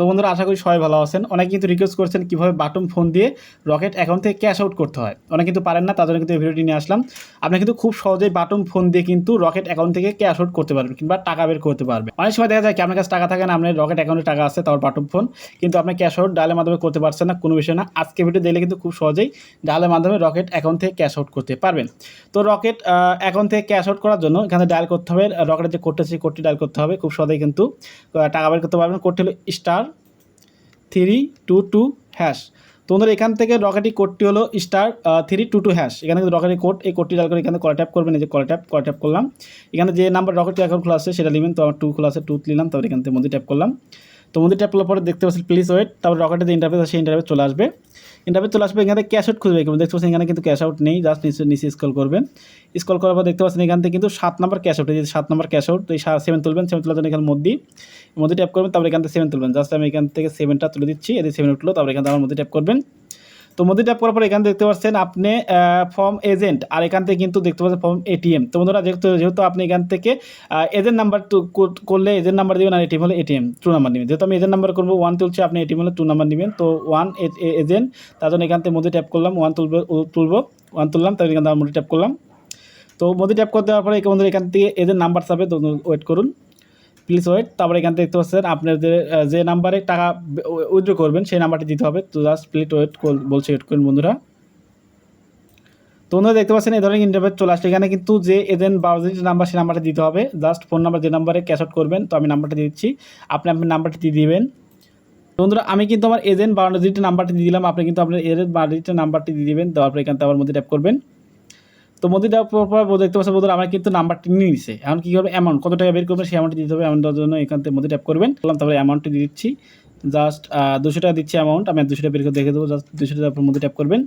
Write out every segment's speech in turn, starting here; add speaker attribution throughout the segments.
Speaker 1: তো বন্ধুরা আশা করি সবাই ভালো আছেন। অনেকে কিন্তু রিকোয়েস্ট করছেন কীভাবে বাটন ফোন দিয়ে রকেট অ্যাকাউন্ট থেকে ক্যাশ আউট করতে হয়। অনেকে কিন্তু পারেন না, তার জন্য কিন্তু এই ভিডিওটি নিয়ে আসলাম। আপনি কিন্তু খুব সহজেই বাটন ফোন দিয়ে কিন্তু রকেট অ্যাকাউন্ট থেকে ক্যাশ আউট করতে পারবেন কিংবা টাকা বের করতে পারবেন। অনেক সময় দেখা যায় কি, আপনার কাছে টাকা থাকে না, আপনার রকেট অ্যাকাউন্টে টাকা আছে, তারপর বাটন ফোন কিন্তু আপনি ক্যাশ আউট ডালের মাধ্যমে করতে পারছেন না, কোনো বিষয় না। আজকে ভিডিও দিলে কিন্তু খুব সহজেই ডালের মাধ্যমে রকেট অ্যাকাউন্ট থেকে ক্যাশ আউট করতে পারবেন। তো রকেট অ্যাকাউন্ট থেকে ক্যাশ আউট করার জন্য এখানে ডায়াল করতে হবে রকেটের যে কোডটা সেই কোডটি ডায়াল করতে হবে। খুব সহজেই কিন্তু টাকা বের করতে পারবেন। কোডটি হলো star three two two hash তোমাদের এখান থেকে রকেটি কোডটি হলো star three two two hash এখানে কিন্তু রকেটের কোড এই কোডটি ডাল করে এখানে কল ট্যাপ করবেন যে কল ট্যাপ কল ট্যাপ করলাম। এখানে যে নাম্বার রকেটি অ্যাকাউন্ট খোলা আছে, সেটা নেবেন। তো আমার টু খোলা আছে টু নিলাম, তারপর এখান থেকে মধ্যে ট্যাপ করলাম। তো মন্দির ট্যাপ করার পরে দেখতে পাচ্ছি প্লিজ ওয়েট তারপর রকেটের যে ইন্টারভিউ আছে, সেই ইন্টারভিউ চলে আসবে। ইন্টারভিউ চলে আসবে, এখানে ক্যাশ আউট খুঁজবে, কিন্তু দেখতে পাচ্ছি এখানে কিন্তু ক্যাশ আউট নেই জাস্ট নিচে নিচে স্কল করবেন। স্কল করার পর দেখতে পাচ্ছেন এখান থেকে কিন্তু সাত নম্বর ক্যাশ আউট এই যে সাত নম্বর ক্যাশ আউট এই সেভেন তুলবেন সেভেন তোলার জন্য এখানে মধ্যে মধ্যে ট্যাপ করবেন, তারপর এখান থেকে সেভেন তুলবেন। জাস্ট আমি এখান থেকে সেভেনটা তুলে দিচ্ছি এদের সেভেন উঠল, তারপর এখান থেকে আমার মধ্যে ট্যাপ করবেন। তো মধ্যে ট্যাপ করার পর এখানে দেখতে পাচ্ছেন আপনি ফর্ম এজেন্ট আর এখান থেকে কিন্তু দেখতে পাচ্ছেন ফর্ম এটিএম তো বন্ধুরা, যেহেতু যেহেতু আপনি এখান থেকে এজেন্ট নাম্বার করলে এজেন্ট নাম্বার দেবেন আর এটিএম হলে এটিএম টু নাম্বার নেবেন। যেহেতু আমি এজেন্ট নাম্বার করব ওয়ান তুলছি, আপনি এটিএম হলে টু নাম্বার নেবেন। তো ওয়ান এজেন্ট তার জন্য এখান থেকে মধ্যে ট্যাপ করলাম ওয়ান তুলবো তুলবো ওয়ান তুললাম, তারপর এখান থেকে মধ্যে ট্যাপ করলাম। তো মোদি ট্যাপ করে দেওয়ার পরে এখান থেকে এদের নাম্বার চাবে ওয়েট করুন। প্লিজ ওয়েট তারপরে এখান থেকে দেখতে পাচ্ছেন আপনার যে নাম্বারে টাকা উইথড্র করবেন, সেই নাম্বারটি দিতে হবে। তো জাস্ট প্লিজ ওয়েট বলছে ওয়েট করুন বন্ধুরা। তো বন্ধুরা দেখতে পাচ্ছেন এই ধরনের ইন্টারভেট চলে আসছে। এখানে কিন্তু যে এজেন্ট বা নাম্বার সেই নাম্বারটা দিতে হবে। জাস্ট ফোন নাম্বার যে নাম্বারে ক্যাশ আউট করবেন, তো আমি নাম্বারটা দিচ্ছি। আপনি আপনার নাম্বারটি দিয়ে দিবেন। বন্ধুরা, আমি কিন্তু আমার এজেন্ট বা নাম্বারটি দিয়ে দিলাম। আপনি কিন্তু আপনার এজেন্ট বা নাম্বারটি দিয়ে দিবেন। দেওয়ার পরে এখান থেকে আবার মধ্যে ট্যাপ করবেন। তো মধ্যে দেওয়ার পর দেখতে পাচ্ছেন বন্ধুরা, আমার কিন্তু নাম্বারটি নিয়ে নিছে। এখন কী হবে? অ্যামাউন্ট কত টাকা বের করবেন? সেই অ্যামাউন্টটি দিতে হবে। অ্যামাউন্টের জন্য এখান থেকে মধ্যে ট্যাপ করবেন। বললাম তারপরে অ্যামাউন্টটি দিচ্ছি। জাস্ট দুশো টাকা দিচ্ছি অ্যামাউন্ট আমি দুশো টাকা বের করে দেখে দেবো। জাস্ট দুশো টাকা মধ্যে ট্যাপ করবেন।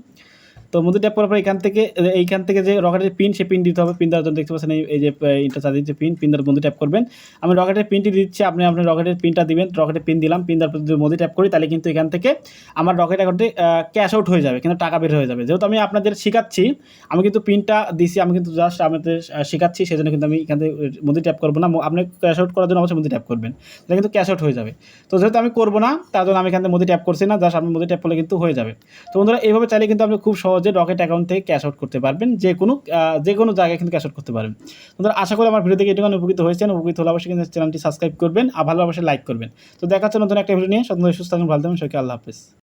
Speaker 1: তো মধ্যে ট্যাপ করার পর এখান থেকে এইখান থেকে যে রকেটের পিন সে পিন দিতে হবে। পিন দেওয়ার জন্য দেখতে পাচ্ছেন এই- যে ইন্টার চার্জের যে পিন পিন দেওয়ার মধ্যে ট্যাপ করবেন। আমি রকেটের পিনটি দিচ্ছি আপনি আপনার রকেটের পিনটা দিবেন রকেটের পিন দিলাম পিন দেওয়ার পর যদি মধ্যে ট্যাপ করি তাহলে কিন্তু এখান থেকে আমার রকেট অ্যাকাউন্টে ক্যাশ আউট হয়ে যাবে কিন্তু টাকা বের হয়ে যাবে। যেহেতু আমি আপনাদের শেখাচ্ছি আমি কিন্তু পিনটা দিছি আমি কিন্তু জাস্ট আহ, শেখাচ্ছি সেজন্য কিন্তু আমি এখান থেকে মধ্যে ট্যাপ করব না। আপনি ক্যাশ আউট করার জন্য অবশ্যই মধ্যে ট্যাপ করবেন তাহলে কিন্তু ক্যাশ আউট হয়ে যাবে। তো যেহেতু আমি করব না তার জন্য আমি এখান থেকে মধ্যে ট্যাপ করছি না জাস্ট আপনি মধ্যে ট্যাপ করলে কিন্তু হয়ে যাবে। তো বন্ধুরা এইভাবে চাইলে কিন্তু আপনি খুব সহজে রকেট অ্যাকাউন্ট থেকে ক্যাশ আউট করতে পারবেন। যে কোনো যে কোনো জায়গায় কিন্তু ক্যাশ আউট করতে পারবেন। তো আশা করি আমার ভিডিও থেকে এটুকু উপকৃত হয়েছেন। উপকৃত হলে অবশ্যই কিন্তু চ্যানেলটি সাবস্ক্রাইব করবেন আর ভালো অবশ্যই লাইক করবেন। তো দেখা হচ্ছে নতুন একটা ভিডিও নিয়ে। সুস্থ থাকুন, ভালো থাকুন, সবাইকে আল্লাহ হাফিজ।